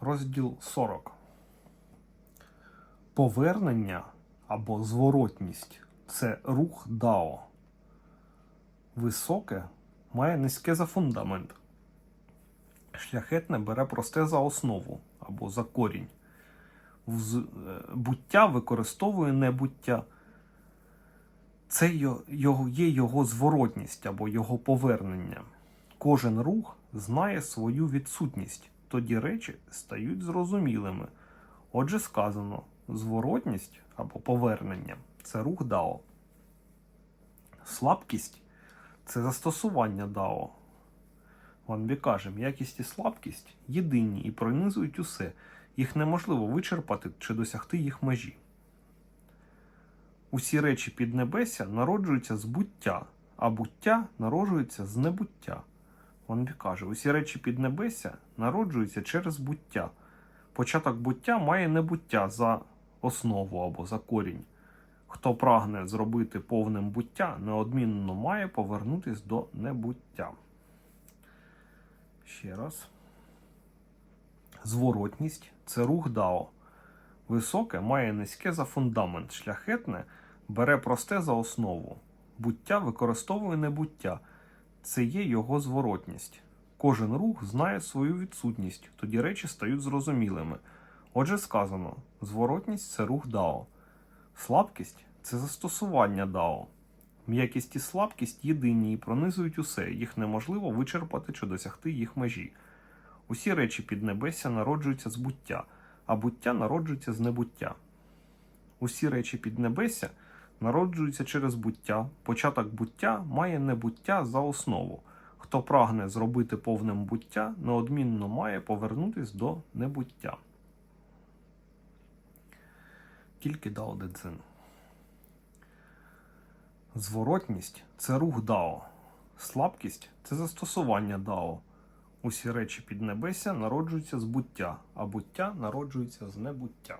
Розділ 40. Повернення або зворотність це рух Дао. Високе має низьке за фундамент. Шляхетне бере просте за основу або за корінь. Е, Буття використовує небуття. Це є його зворотність або його повернення. Кожен рух знає свою відсутність, тоді речі стають зрозумілими. Отже, сказано, зворотність або повернення це рух Дао. Слабкість це застосування Дао. Ван каже, м'якість і слабкість єдині і пронизують усе. Їх неможливо вичерпати чи досягти їх межі. Усі речі піднебесся народжуються з буття, а буття народжується з небуття. Ван каже, усі речі піднебесся народжуються через буття. Початок буття має небуття за основу або за корінь. Хто прагне зробити повним буття, неодмінно має повернутись до небуття. Ще раз. Зворотність це рух Дао. Високе має низьке за фундамент, шляхетне бере просте за основу. Буття використовує небуття. Це є його зворотність. Кожен рух знає свою відсутність, тоді речі стають зрозумілими. Отже, сказано: зворотність це рух Дао. Слабкість це застосування Дао. М'якість і слабкість єдині і пронизують усе, їх неможливо вичерпати чи досягти їх межі. Усі речі піднебесся народжуються з буття, а буття народжується з небуття. Усі речі піднебесся народжуються через буття. Початок буття має небуття за основу. Хто прагне зробити повним буття, неодмінно має повернутись до небуття. Тільки Дао Де Цзин. Зворотність це рух Дао. Слабкість це застосування Дао. Усі речі піднебесся народжуються з буття, а буття народжується з небуття.